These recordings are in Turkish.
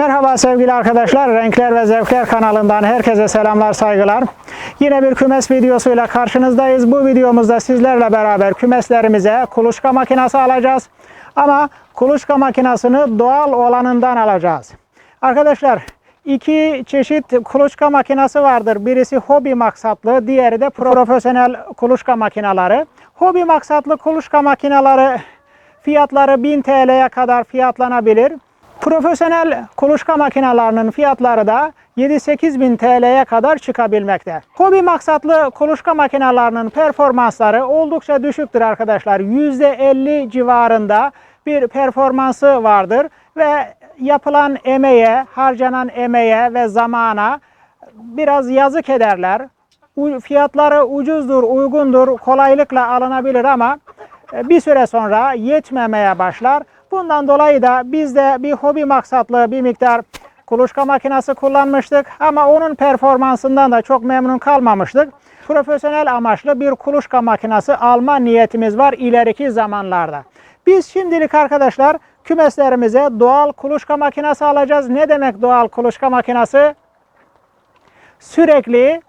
Merhaba sevgili arkadaşlar. Renkler ve Zevkler kanalından herkese selamlar, saygılar. Yine bir kümes videosuyla karşınızdayız. Bu videomuzda sizlerle beraber kümeslerimize kuluçka makinesi alacağız. Ama kuluçka makinesini doğal olanından alacağız. Arkadaşlar iki çeşit kuluçka makinesi vardır. Birisi hobi maksatlı, diğeri de profesyonel kuluçka makineleri. Hobi maksatlı kuluçka makineleri fiyatları 1000 TL'ye kadar fiyatlanabilir. Profesyonel kuluçka makinelerinin fiyatları da 7-8 bin TL'ye kadar çıkabilmekte. Hobi maksatlı kuluçka makinelerinin performansları oldukça düşüktür arkadaşlar. %50 civarında bir performansı vardır ve yapılan emeğe, harcanan emeğe ve zamana biraz yazık ederler. Fiyatları ucuzdur, uygundur, kolaylıkla alınabilir ama bir süre sonra yetmemeye başlar. Bundan dolayı da biz de bir hobi maksatlı bir miktar kuluçka makinesi kullanmıştık ama onun performansından da çok memnun kalmamıştık. Profesyonel amaçlı bir kuluçka makinesi alma niyetimiz var ileriki zamanlarda. Biz şimdilik arkadaşlar kümeslerimize doğal kuluçka makinesi alacağız. Ne demek doğal kuluçka makinesi? Sürekli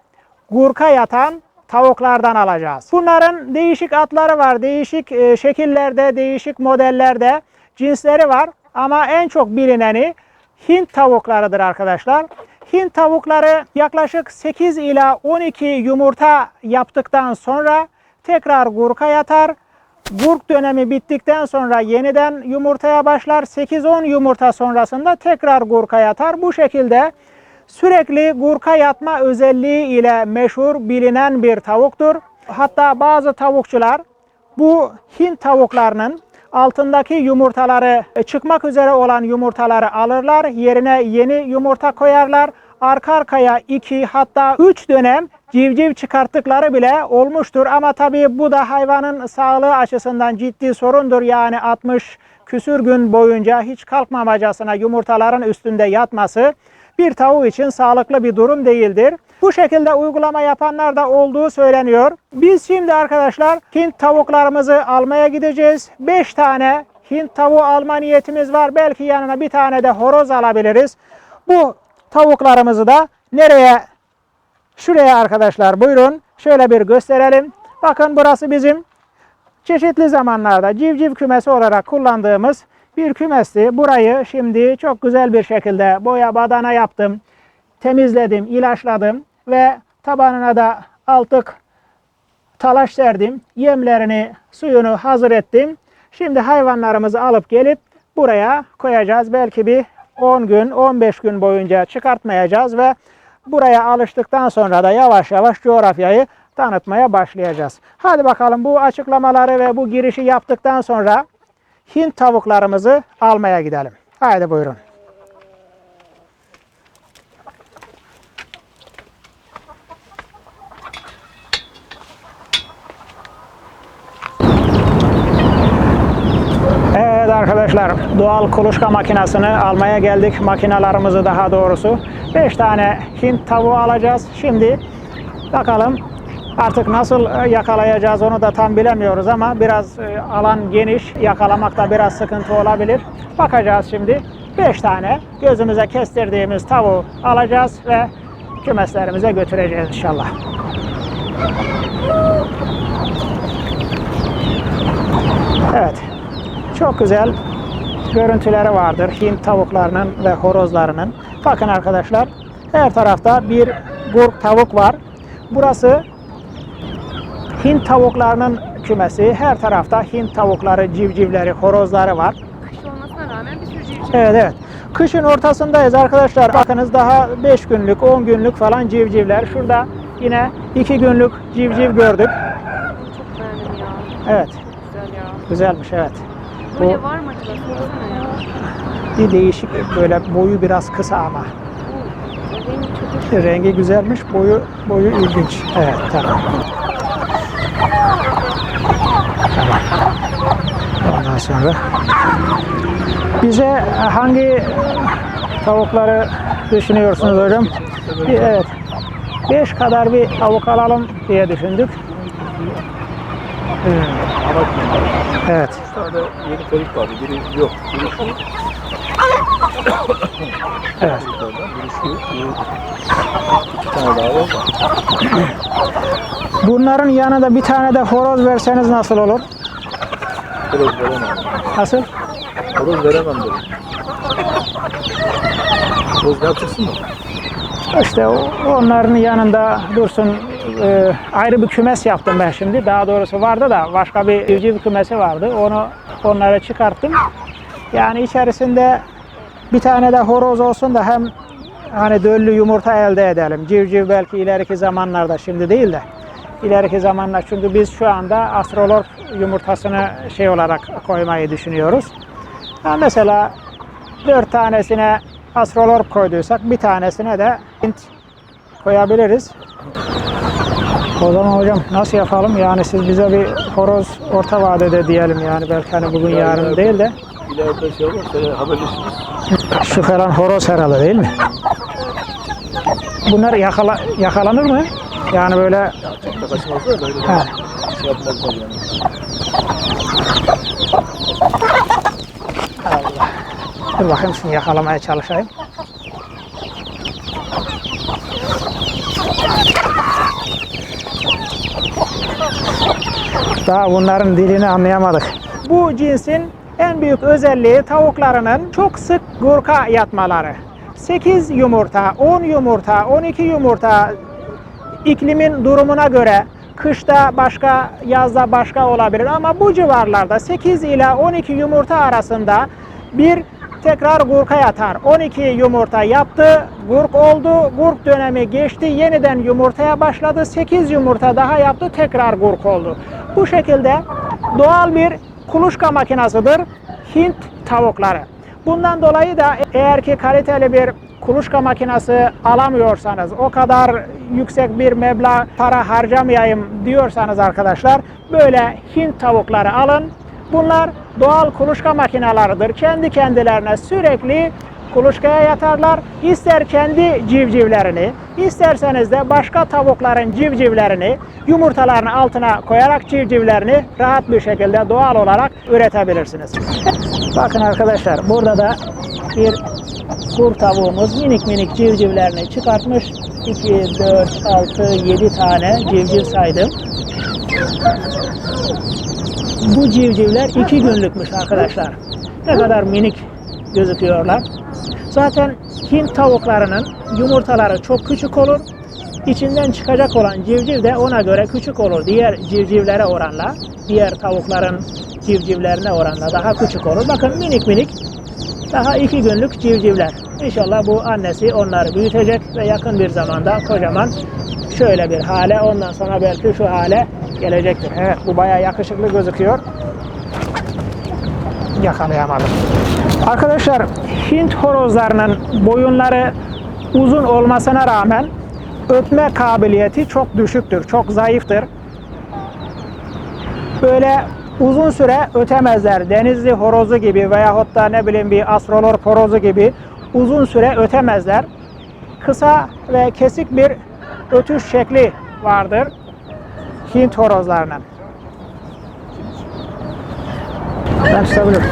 gurka yatan tavuklardan alacağız. Bunların değişik atları var, değişik e, şekillerde, değişik modellerde cinsleri var. Ama en çok bilineni Hint tavuklarıdır arkadaşlar. Hint tavukları yaklaşık 8 ila 12 yumurta yaptıktan sonra tekrar gurka yatar. Gurk dönemi bittikten sonra yeniden yumurtaya başlar. 8-10 yumurta sonrasında tekrar gurka yatar. Bu şekilde sürekli gurka yatma özelliği ile meşhur bilinen bir tavuktur. Hatta bazı tavukçular bu Hint tavuklarının altındaki yumurtaları e, çıkmak üzere olan yumurtaları alırlar. Yerine yeni yumurta koyarlar. Arka arkaya 2 hatta 3 dönem civciv çıkarttıkları bile olmuştur. Ama tabii bu da hayvanın sağlığı açısından ciddi sorundur. Yani 60 küsür gün boyunca hiç kalkmamacasına yumurtaların üstünde yatması bir tavuk için sağlıklı bir durum değildir. Bu şekilde uygulama yapanlar da olduğu söyleniyor. Biz şimdi arkadaşlar Hint tavuklarımızı almaya gideceğiz. 5 tane Hint tavuğu alma niyetimiz var. Belki yanına bir tane de horoz alabiliriz. Bu tavuklarımızı da nereye? Şuraya arkadaşlar buyurun. Şöyle bir gösterelim. Bakın burası bizim çeşitli zamanlarda civciv kümesi olarak kullandığımız bir kümesti. Burayı şimdi çok güzel bir şekilde boya badana yaptım. Temizledim, ilaçladım ve tabanına da altık talaş serdim. Yemlerini, suyunu hazır ettim. Şimdi hayvanlarımızı alıp gelip buraya koyacağız. Belki bir 10 gün, 15 gün boyunca çıkartmayacağız ve buraya alıştıktan sonra da yavaş yavaş coğrafyayı tanıtmaya başlayacağız. Hadi bakalım bu açıklamaları ve bu girişi yaptıktan sonra Hint tavuklarımızı almaya gidelim. Haydi buyurun. Evet arkadaşlar doğal kuluçka makinesini almaya geldik. Makinalarımızı daha doğrusu. 5 tane Hint tavuğu alacağız. Şimdi bakalım artık nasıl e, yakalayacağız onu da tam bilemiyoruz ama biraz e, alan geniş. Yakalamakta biraz sıkıntı olabilir. Bakacağız şimdi. 5 tane gözümüze kestirdiğimiz tavuğu alacağız ve kümeslerimize götüreceğiz inşallah. Evet. Çok güzel görüntüleri vardır Hint tavuklarının ve horozlarının. Bakın arkadaşlar her tarafta bir gurk tavuk var. Burası Hint tavuklarının kümesi. Her tarafta Hint tavukları, civcivleri, horozları var. Kış olmasına rağmen bir sürü civciv. Evet evet. Kışın ortasındayız arkadaşlar. Bakınız daha 5 günlük, 10 günlük falan civcivler. Şurada yine 2 günlük civciv gördük. Çok beğendim ya. Evet. Güzel ya. Güzelmiş evet. Böyle Bu- var mı acaba? Sorsana ya. Bir değişik böyle boyu biraz kısa ama. Rengi güzelmiş, boyu boyu ilginç. Evet, tamam. Tamam. Ondan sonra bize hangi tavukları düşünüyorsunuz hocam? Bir, evet. Beş kadar bir tavuk alalım diye düşündük. Hmm. Evet. Tane yeni ferik vardı. Biri yok. Biri Evet. Yukarıdan biri şu. İki tane daha var. Bunların yanında bir tane de horoz verseniz nasıl olur? Horoz veremem. Nasıl? Horoz veremem dedim. Horoz yapacaksın mı? İşte onların yanında dursun e, ayrı bir kümes yaptım ben şimdi. Daha doğrusu vardı da başka bir civciv kümesi vardı. Onu onlara çıkarttım. Yani içerisinde bir tane de horoz olsun da hem hani döllü yumurta elde edelim. Civciv belki ileriki zamanlarda şimdi değil de ileriki zamanlar çünkü biz şu anda astrolog yumurtasını şey olarak koymayı düşünüyoruz. Ha mesela dört tanesine astrolog koyduysak bir tanesine de hint koyabiliriz. O zaman hocam nasıl yapalım? Yani siz bize bir horoz orta vadede diyelim yani belki hani bugün yarın değil de İleride şey olur, seni haberleşiriz. şu falan horoz herhalde değil mi? Bunlar yakala, yakalanır mı? Yani böyle Çok da kaçmazlar da öyle ha, şey yapmazlar yani. Allah. Dur bakayım şimdi yakalamaya çalışayım. Daha bunların dilini anlayamadık. Bu cinsin en büyük özelliği tavuklarının çok sık gurka yatmaları. 8 yumurta, 10 yumurta, 12 yumurta iklimin durumuna göre kışta başka, yazda başka olabilir ama bu civarlarda 8 ila 12 yumurta arasında bir tekrar gurka yatar. 12 yumurta yaptı, gurk oldu, gurk dönemi geçti, yeniden yumurtaya başladı. 8 yumurta daha yaptı, tekrar gurk oldu. Bu şekilde doğal bir kuluçka makinasıdır Hint tavukları. Bundan dolayı da eğer ki kaliteli bir kuluçka makinesi alamıyorsanız, o kadar yüksek bir meblağ para harcamayayım diyorsanız arkadaşlar böyle Hint tavukları alın. Bunlar doğal kuluçka makineleridir. Kendi kendilerine sürekli kuluçkaya yatarlar. İster kendi civcivlerini, isterseniz de başka tavukların civcivlerini yumurtalarını altına koyarak civcivlerini rahat bir şekilde doğal olarak üretebilirsiniz. Bakın arkadaşlar burada da bir kur tavuğumuz minik minik civcivlerini çıkartmış. 2, 4, 6, 7 tane civciv saydım. Bu civcivler 2 günlükmüş arkadaşlar. Ne kadar minik gözüküyorlar. Zaten Hint tavuklarının yumurtaları çok küçük olur. İçinden çıkacak olan civciv de ona göre küçük olur. Diğer civcivlere oranla, diğer tavukların civcivlerine oranla daha küçük olur. Bakın minik minik daha iki günlük civcivler. İnşallah bu annesi onları büyütecek ve yakın bir zamanda kocaman şöyle bir hale ondan sonra belki şu hale gelecektir. Evet bu bayağı yakışıklı gözüküyor. Yakalayamadım. Arkadaşlar Hint horozlarının boyunları uzun olmasına rağmen ötme kabiliyeti çok düşüktür, çok zayıftır. Böyle uzun süre ötemezler. Denizli horozu gibi veyahut da ne bileyim bir astrolor horozu gibi uzun süre ötemezler. Kısa ve kesik bir ötüş şekli vardır Hint horozlarının. Ben tutabilirim.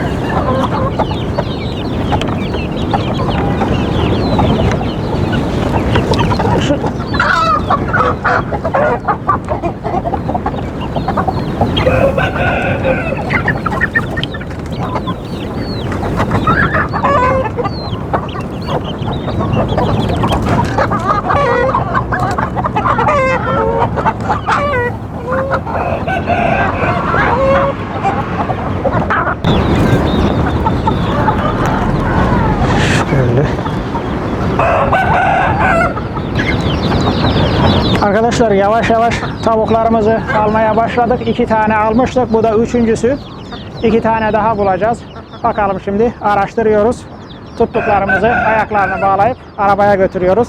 Şu... Şöyle. Arkadaşlar yavaş yavaş tavuklarımızı almaya başladık. İki tane almıştık. Bu da üçüncüsü. İki tane daha bulacağız. Bakalım şimdi araştırıyoruz. Tuttuklarımızı ayaklarını bağlayıp arabaya götürüyoruz.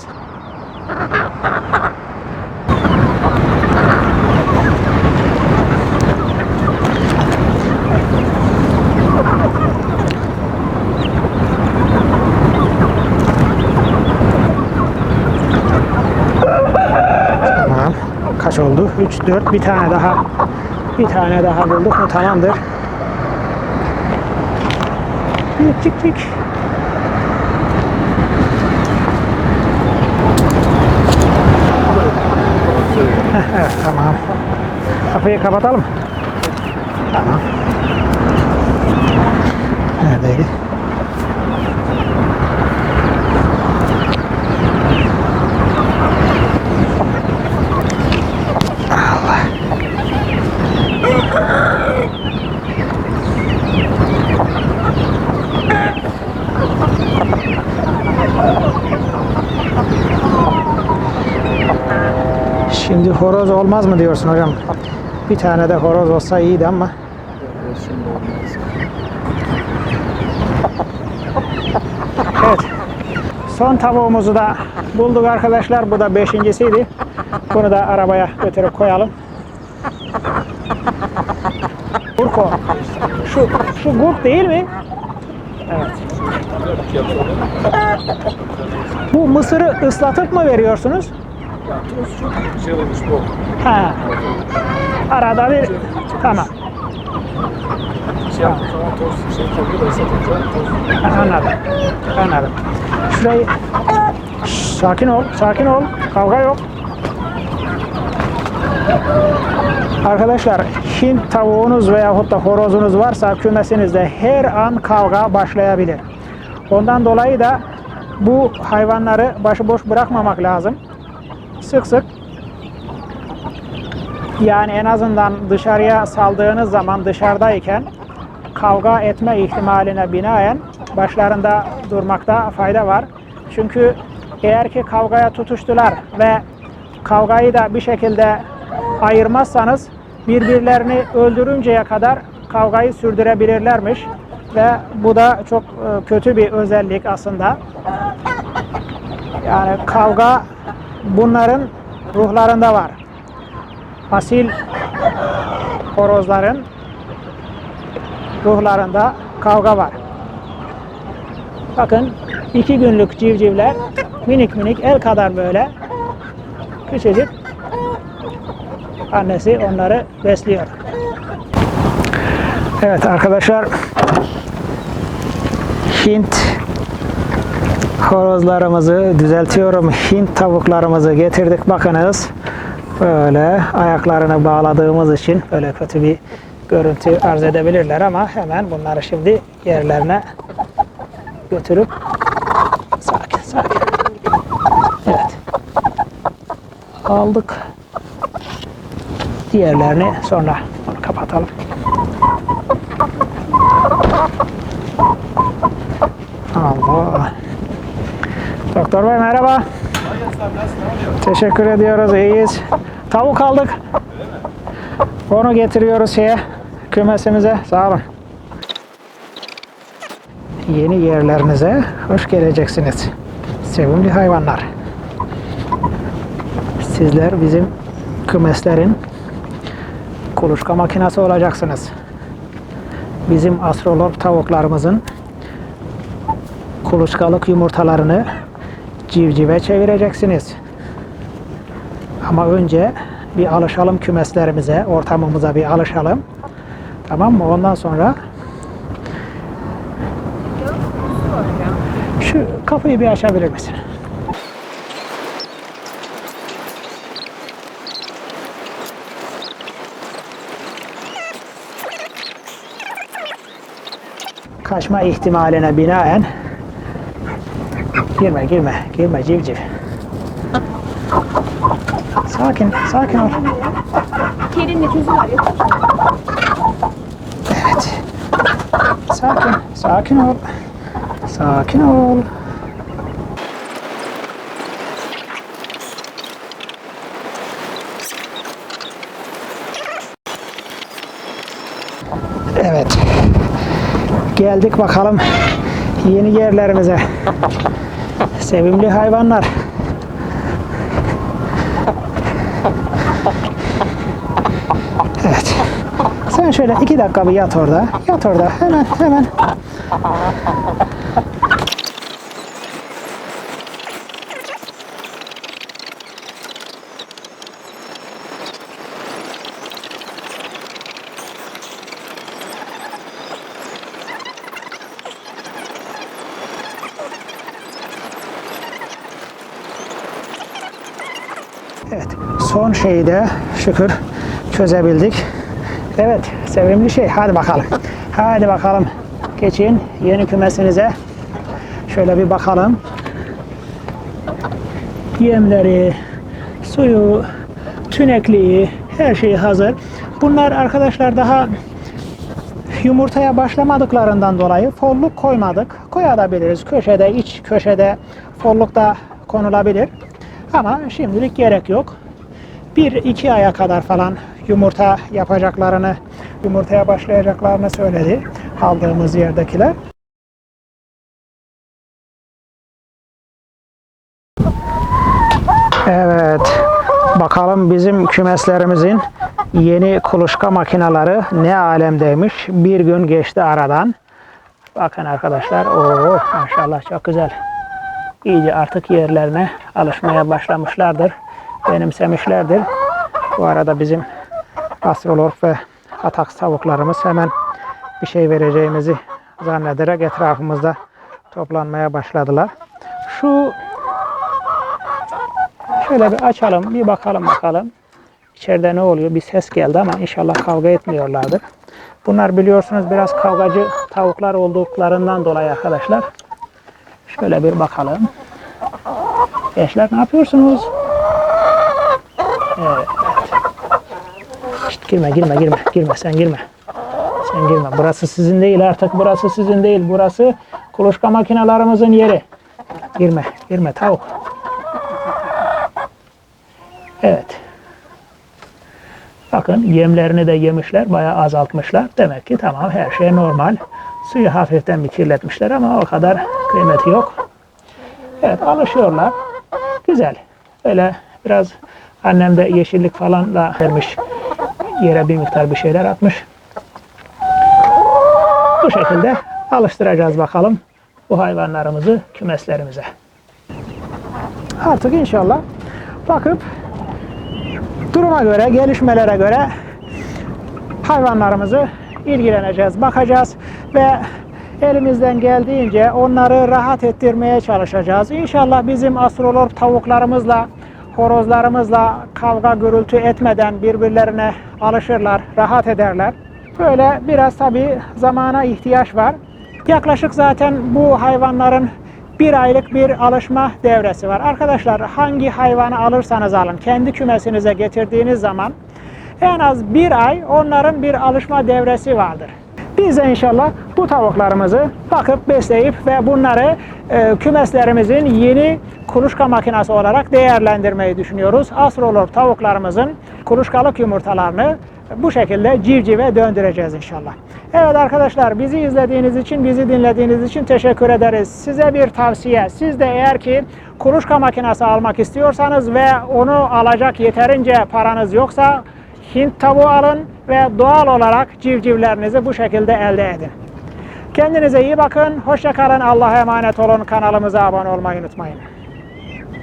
kaç oldu? 3, 4 bir tane daha bir tane daha bulduk mu tamamdır. Çık çık tamam. Kapıyı kapatalım. Tamam. Neredeydi? Şimdi horoz olmaz mı diyorsun hocam? Bir tane de horoz olsa iyiydi ama. Evet. Son tavuğumuzu da bulduk arkadaşlar. Bu da beşincisiydi. Bunu da arabaya götürüp koyalım. Gurk. Şu, şu gurk değil mi? Evet. Bu mısırı ıslatıp mı veriyorsunuz? Ha. Arada bir tamam. Anladım. Anladım. Şurayı sakin ol, sakin ol. Kavga yok. Arkadaşlar Hint tavuğunuz veyahut da horozunuz varsa kümesinizde her an kavga başlayabilir. Ondan dolayı da bu hayvanları başıboş bırakmamak lazım. Sık sık yani en azından dışarıya saldığınız zaman dışarıdayken kavga etme ihtimaline binaen başlarında durmakta fayda var. Çünkü eğer ki kavgaya tutuştular ve kavgayı da bir şekilde ayırmazsanız birbirlerini öldürünceye kadar kavgayı sürdürebilirlermiş ve bu da çok e, kötü bir özellik aslında. Yani kavga bunların ruhlarında var. Asil horozların ruhlarında kavga var. Bakın iki günlük civcivler minik minik el kadar böyle küçücük annesi onları besliyor. Evet arkadaşlar Hint horozlarımızı düzeltiyorum. Hint tavuklarımızı getirdik. Bakınız böyle ayaklarını bağladığımız için böyle kötü bir görüntü arz edebilirler ama hemen bunları şimdi yerlerine götürüp sakin sakin. Evet. Aldık. Diğerlerini sonra onu kapatalım. Allah. Doktor Bey merhaba. Teşekkür ediyoruz. iyiyiz. Tavuk aldık. Onu getiriyoruz şeye kümesimize. Sağ olun. Yeni yerlerinize hoş geleceksiniz. Sevimli hayvanlar. Sizler bizim kümeslerin kuluçka makinesi olacaksınız. Bizim astrolog tavuklarımızın kuluçkalık yumurtalarını civcive çevireceksiniz. Ama önce bir alışalım kümeslerimize, ortamımıza bir alışalım. Tamam mı? Ondan sonra şu kapıyı bir açabilir misin? Kaçma ihtimaline binaen girme girme girme civciv. Sakin sakin ol. Kedinin nefesi var ya. Evet. Sakin, sakin ol. Sakin ol. Evet. Geldik bakalım yeni yerlerimize. Sevimli hayvanlar. Evet. Sen şöyle iki dakika bir yat orada. Yat orada. Hemen hemen. Evet son şeyi de şükür çözebildik. Evet sevimli şey hadi bakalım. hadi bakalım geçin yeni kümesinize. Şöyle bir bakalım. Yemleri, suyu, tünekliği her şey hazır. Bunlar arkadaşlar daha yumurtaya başlamadıklarından dolayı folluk koymadık. Koyabiliriz. Köşede, iç köşede folluk da konulabilir. Ama şimdilik gerek yok. Bir iki aya kadar falan yumurta yapacaklarını, yumurtaya başlayacaklarını söyledi aldığımız yerdekiler. Evet. Bakalım bizim kümeslerimizin yeni kuluçka makineleri ne alemdeymiş. Bir gün geçti aradan. Bakın arkadaşlar. Oo, maşallah çok güzel. İyice artık yerlerine alışmaya başlamışlardır. Benimsemişlerdir. Bu arada bizim astrolog ve atak tavuklarımız hemen bir şey vereceğimizi zannederek etrafımızda toplanmaya başladılar. Şu Şöyle bir açalım, bir bakalım bakalım. İçeride ne oluyor? Bir ses geldi ama inşallah kavga etmiyorlardır. Bunlar biliyorsunuz biraz kavgacı tavuklar olduklarından dolayı arkadaşlar. Şöyle bir bakalım. Gençler ne yapıyorsunuz? Evet. Şşt, girme girme girme girme sen girme. Sen girme. Burası sizin değil artık. Burası sizin değil. Burası kuluçka makinalarımızın yeri. Girme girme tavuk. Evet. Bakın yemlerini de yemişler, bayağı azaltmışlar. Demek ki tamam her şey normal. Suyu hafiften bir kirletmişler ama o kadar kıymeti yok. Evet alışıyorlar. Güzel. Öyle biraz annem de yeşillik falan da vermiş. Yere bir miktar bir şeyler atmış. Bu şekilde alıştıracağız bakalım bu hayvanlarımızı kümeslerimize. Artık inşallah bakıp duruma göre, gelişmelere göre hayvanlarımızı ilgileneceğiz, bakacağız ve elimizden geldiğince onları rahat ettirmeye çalışacağız. İnşallah bizim astrolog tavuklarımızla, horozlarımızla kavga gürültü etmeden birbirlerine alışırlar, rahat ederler. Böyle biraz tabii zamana ihtiyaç var. Yaklaşık zaten bu hayvanların bir aylık bir alışma devresi var. Arkadaşlar hangi hayvanı alırsanız alın kendi kümesinize getirdiğiniz zaman en az bir ay onların bir alışma devresi vardır. Biz de inşallah bu tavuklarımızı bakıp besleyip ve bunları e, kümeslerimizin yeni kuluçka makinesi olarak değerlendirmeyi düşünüyoruz. Astrolog tavuklarımızın kuluçkalık yumurtalarını bu şekilde civcive döndüreceğiz inşallah. Evet arkadaşlar bizi izlediğiniz için, bizi dinlediğiniz için teşekkür ederiz. Size bir tavsiye. Siz de eğer ki kuluçka makinesi almak istiyorsanız ve onu alacak yeterince paranız yoksa Hint tavuğu alın ve doğal olarak civcivlerinizi bu şekilde elde edin. Kendinize iyi bakın. Hoşça kalın. Allah'a emanet olun. Kanalımıza abone olmayı unutmayın.